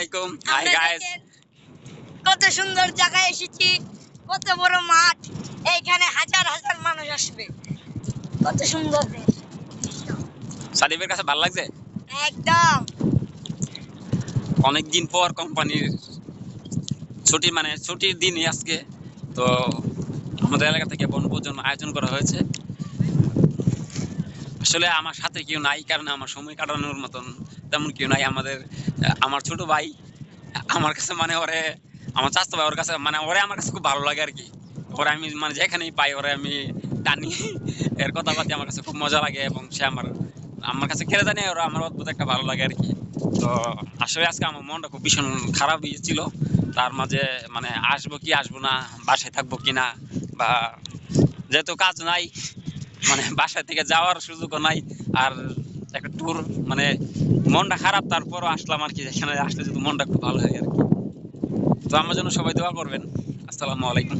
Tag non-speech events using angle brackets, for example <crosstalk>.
আলাইকুম। Hi guys কত সুন্দর জায়গায় এসেছি কত বড় মাঠ এইখানে হাজার হাজার মানুষ আসবে। কত সুন্দর দেশ। কাছে ভালো লাগছে? একদম। অনেক দিন পর কোম্পানির ছুটি মানে ছুটির দিনই আজকে। তো আমাদের এলাকা থেকে বনভোজন আয়োজন করা হয়েছে। আসলে আমার সাথে কেউ নাই কারণ আমার সময় কাটানোর মতন তেমন কেউ নাই। আমাদের আমার ছোট ভাই, আমার কাছে মানে ওরে, আমার চাস্তো ভাই ওর কাছে মানে ওরে আমার কাছে খুব ভালো লাগে আর কি ওরে আমি মানে যেখানেই পাই ওরে আমি টানি। <laughs> এর কথাবার্তা আমার কাছে খুব মজা লাগে এবং সে আমার আমার কাছে কেড়ে জানি ওরা আমার অদ্ভুত একটা ভালো লাগে আর কি তো আসলে আজকে আমার মনটা খুব ভীষণ খারাপ ছিল তার মাঝে মানে আসব কি আসব না, বাসায় থাকব কি না, বা যেহেতু কাজ নাই মানে বাসা থেকে যাওয়ার সুযোগও নাই। আর একটা ট্যুর মানে মনটা খারাপ, তারপরও আসলাম আর কি এখানে আসলে যদি মনটা খুব ভালো হয় আর কি। তো আমার জন্য সবাই দোয়া করবেন। আসসালামু আলাইকুম।